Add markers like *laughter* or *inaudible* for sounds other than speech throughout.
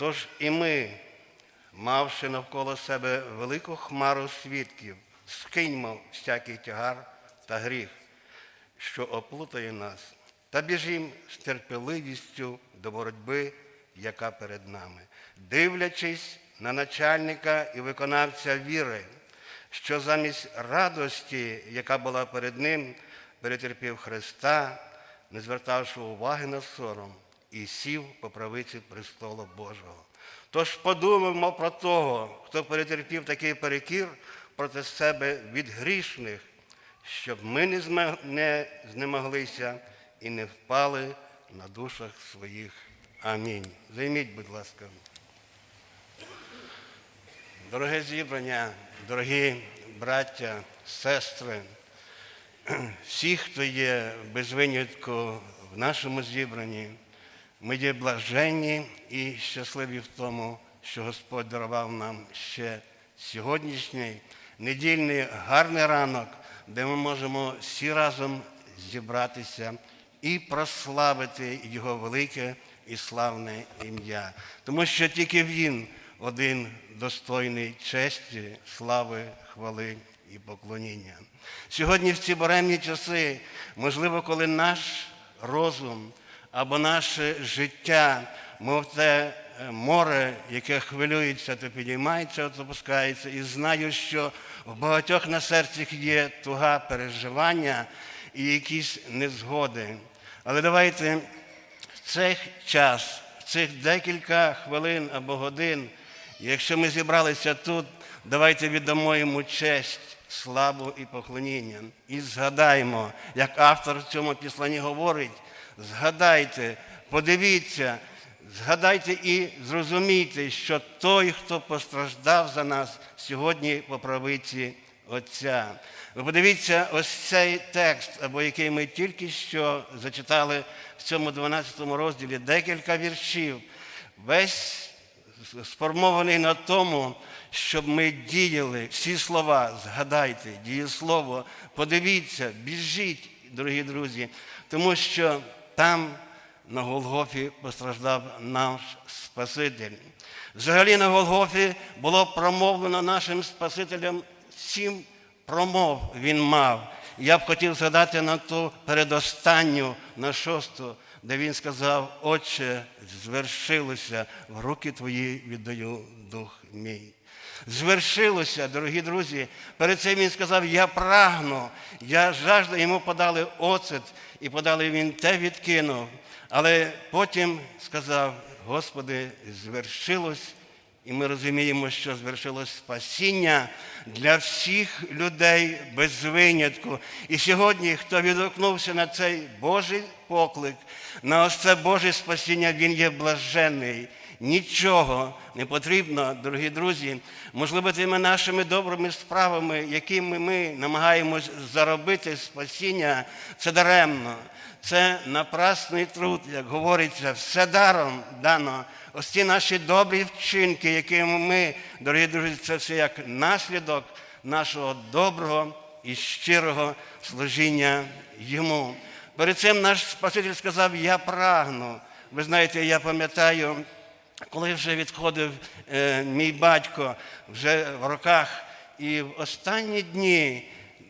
Тож і ми, мавши навколо себе велику хмару свідків, скиньмо всякий тягар та гріх, що оплутає нас, та біжім з терпеливістю до боротьби, яка перед нами, дивлячись на начальника і виконавця віри, що замість радості, яка була перед ним, перетерпів Христа, не звертавши уваги на сором, і сів по правиці престолу Божого. Тож подумаємо про того, хто перетерпів такий перекір проти себе від грішних, щоб ми не знемоглися і не впали на душах своїх. Амінь. Займіть, будь ласка. Дороге зібрання, дорогі браття, сестри, всі, хто є без винятку в нашому зібранні, ми є блаженні і щасливі в тому, що Господь дарував нам ще сьогоднішній недільний гарний ранок, де ми можемо всі разом зібратися і прославити Його велике і славне ім'я. Тому що тільки Він один достойний честі, слави, хвали і поклоніння. Сьогодні в ці буремні часи, можливо, коли наш розум або наше життя, мов те е, море, яке хвилюється, то підіймається, то опускається, і знаю, що в багатьох на серцях є туга переживання і якісь незгоди. Але давайте в цей час, в цих декілька хвилин або годин, якщо ми зібралися тут, давайте віддамо йому честь, славу і поклоніння. І згадаємо, як автор в цьому післанні говорить, згадайте, подивіться, згадайте і зрозумійте, що той, хто постраждав за нас сьогодні по правиці Отця. Ви подивіться ось цей текст, або який ми тільки що зачитали в цьому 12 розділі, декілька віршів. Весь сформований на тому, щоб ми діяли всі слова, згадайте, дієслово, подивіться, біжіть, дорогі друзі, тому що там на Голгофі постраждав наш Спаситель. Взагалі на Голгофі було промовлено нашим Спасителем сім промов він мав. Я б хотів згадати на ту передостанню, на шосту, де він сказав, Отче, звершилося, в руки твої віддаю дух мій. Звершилося, дорогі друзі. Перед цим він сказав, я прагну, я жажду, йому подали оцет, і подали він те відкинув. Але потім сказав, Господи, звершилось, і ми розуміємо, що звершилось спасіння для всіх людей без винятку. І сьогодні, хто відгукнувся на цей Божий поклик, на ось Боже спасіння, він є блажений. Нічого не потрібно, дорогі друзі, можливо, тими нашими добрими справами, якими ми намагаємось заробити спасіння, це даремно. Це напрасний труд, як говориться, все даром дано. Ось ці наші добрі вчинки, якими ми, дорогі друзі, це все як наслідок нашого доброго і щирого служіння йому. Перед цим наш Спаситель сказав, я прагну. Ви знаєте, я пам'ятаю, коли вже відходив е, мій батько вже в роках, і в останні дні,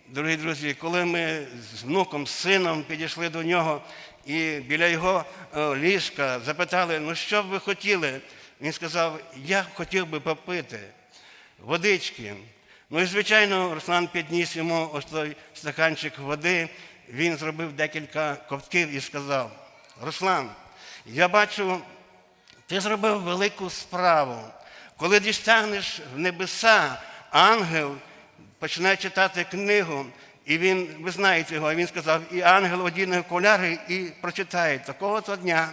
дорогі друзі, коли ми з внуком, з сином підійшли до нього і біля його е, ліжка запитали, ну що б ви хотіли? Він сказав, я хотів би попити водички. Ну і, звичайно, Руслан підніс йому ось той стаканчик води, він зробив декілька ковтків і сказав, Руслан, я бачу, ти зробив велику справу. Коли дістягнеш в небеса, ангел починає читати книгу, і він, ви знаєте його, він сказав, і ангел одіне окуляри і прочитає, такого то дня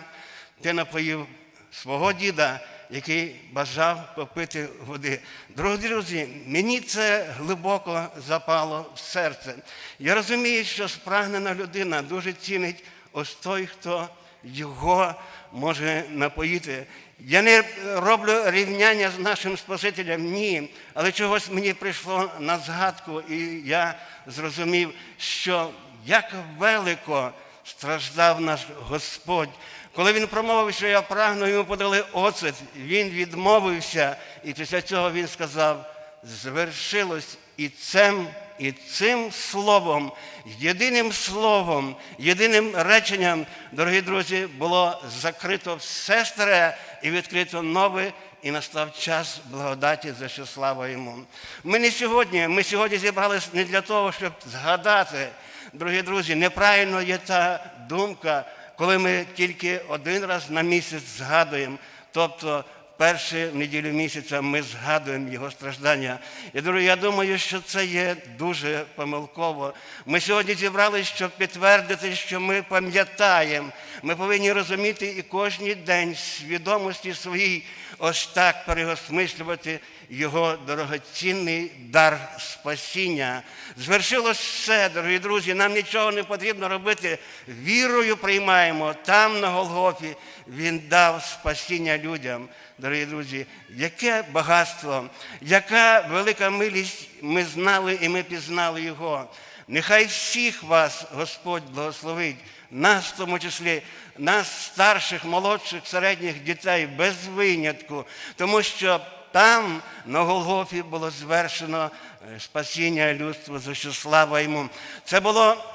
ти напоїв свого діда, який бажав попити води. Дорогі друзі, мені це глибоко запало в серце. Я розумію, що спрагнена людина дуже цінить ось той, хто його може напоїти. Я не роблю рівняння з нашим Спасителем, ні. Але чогось мені прийшло на згадку, і я зрозумів, що як велико страждав наш Господь. Коли він промовив, що я прагну, йому подали оцет, він відмовився, і після цього він сказав: звершилось і цим, і цим словом, єдиним словом, єдиним реченням, дорогі друзі, було закрито все старе і відкрито нове. І настав час благодаті, за що слава йому. Ми не сьогодні, ми сьогодні зібралися не для того, щоб згадати, дорогі друзі, неправильно є ця думка, коли ми тільки один раз на місяць згадуємо, тобто перші неділю місяця ми згадуємо його страждання. Я думаю, я думаю, що це є дуже помилково. Ми сьогодні зібралися, щоб підтвердити, що ми пам'ятаємо. Ми повинні розуміти і кожен день свідомості своїй ось так переосмислювати його дорогоцінний дар спасіння. Звершилось все, дорогі друзі. Нам нічого не потрібно робити. Вірою приймаємо там, на Голгофі, Він дав спасіння людям. Дорогі друзі, яке багатство, яка велика милість ми знали і ми пізнали Його. Нехай всіх вас Господь благословить, нас в тому числі, нас, старших, молодших, середніх дітей, без винятку, тому що там на Голгофі було звершено е, спасіння людства, за що слава йому. Це було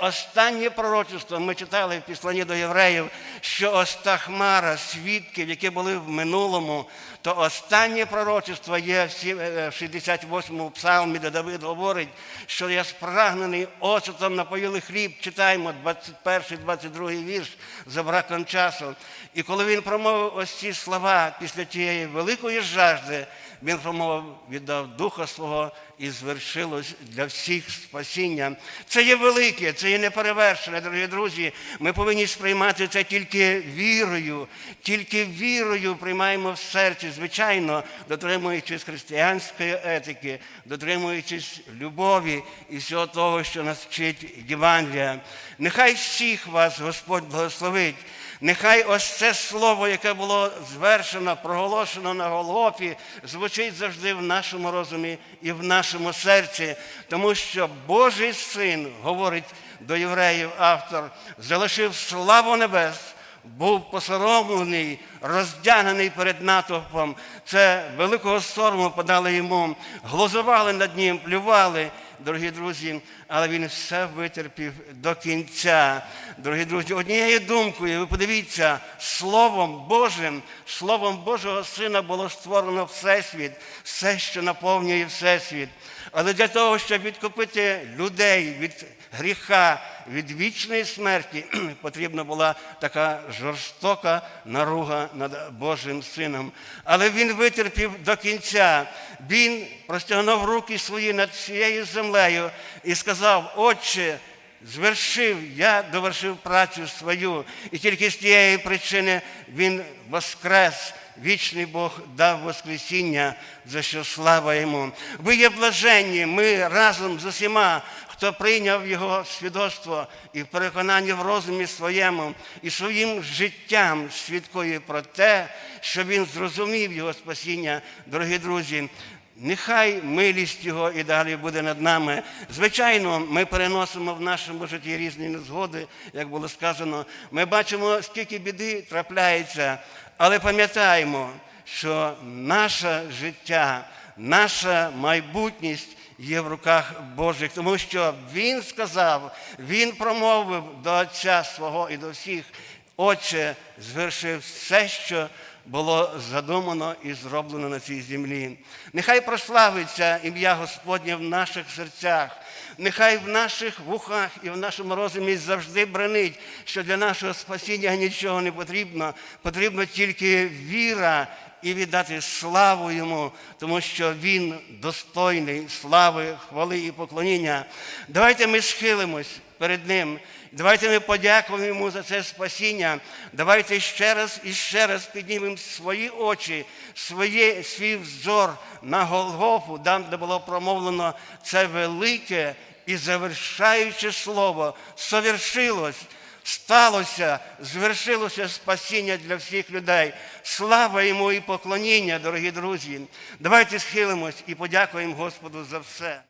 останнє пророчество ми читали в післанні до євреїв, що ось та хмара свідків, які були в минулому, то останнє пророчество є в сі- е, в 68-му псалмі, де Давид говорить, що я спрагнений оцетом напоїли хліб, читаємо 21-22 вірш за браком часу. І коли він промовив ось ці слова після тієї великої жажди, він промовив, віддав духа свого і звершилось для всіх спасіння. Це є велике, це є неперевершене, дорогі друзі. Ми повинні сприймати це тільки вірою, тільки вірою приймаємо в серці, звичайно, дотримуючись християнської етики, дотримуючись любові і всього того, що нас вчить Євангелія. Нехай всіх вас Господь благословить. Нехай ось це слово, яке було звершено, проголошено на Голгофі, звучить завжди в нашому розумі і в нашому серці, тому що Божий син, говорить до євреїв автор, залишив славу небес, був посоромлений, роздягнений перед натовпом. Це великого сорому подали йому, глузували над ним, плювали дорогі друзі, але він все витерпів до кінця. Дорогі друзі, однією думкою, ви подивіться, Словом Божим, Словом Божого Сина було створено Всесвіт, все, що наповнює Всесвіт. Але для того, щоб відкупити людей від гріха, від вічної смерті, *clears throat* потрібна була така жорстока наруга над Божим Сином. Але він витерпів до кінця. Він простягнув руки свої над всією землею і сказав: Отче, звершив, я довершив працю свою. І тільки з тієї причини він воскрес. Вічний Бог дав Воскресіння, за що слава йому. Ви є блаженні, ми разом з усіма, хто прийняв Його свідоцтво і в переконанні в розумі своєму, і своїм життям свідкує про те, що він зрозумів Його спасіння, дорогі друзі. Нехай милість Його і далі буде над нами. Звичайно, ми переносимо в нашому житті різні незгоди, як було сказано. Ми бачимо, скільки біди трапляється, але пам'ятаємо, що наше життя, наша майбутність є в руках Божих, тому що Він сказав, Він промовив до Отця свого і до всіх, Отче, звершив все, що було задумано і зроблено на цій землі. Нехай прославиться ім'я Господнє в наших серцях, нехай в наших вухах і в нашому розумі завжди бренить, що для нашого спасіння нічого не потрібно, потрібна тільки віра і віддати славу йому, тому що він достойний слави, хвали і поклоніння. Давайте ми схилимось перед ним. Давайте ми подякуємо йому за це спасіння. Давайте ще раз і ще раз піднімемо свої очі, своє, свій взор на Голгофу, там, де було промовлено це велике і завершаюче слово. Совершилось сталося, звершилося спасіння для всіх людей. Слава йому і поклоніння, дорогі друзі. Давайте схилимось і подякуємо Господу за все.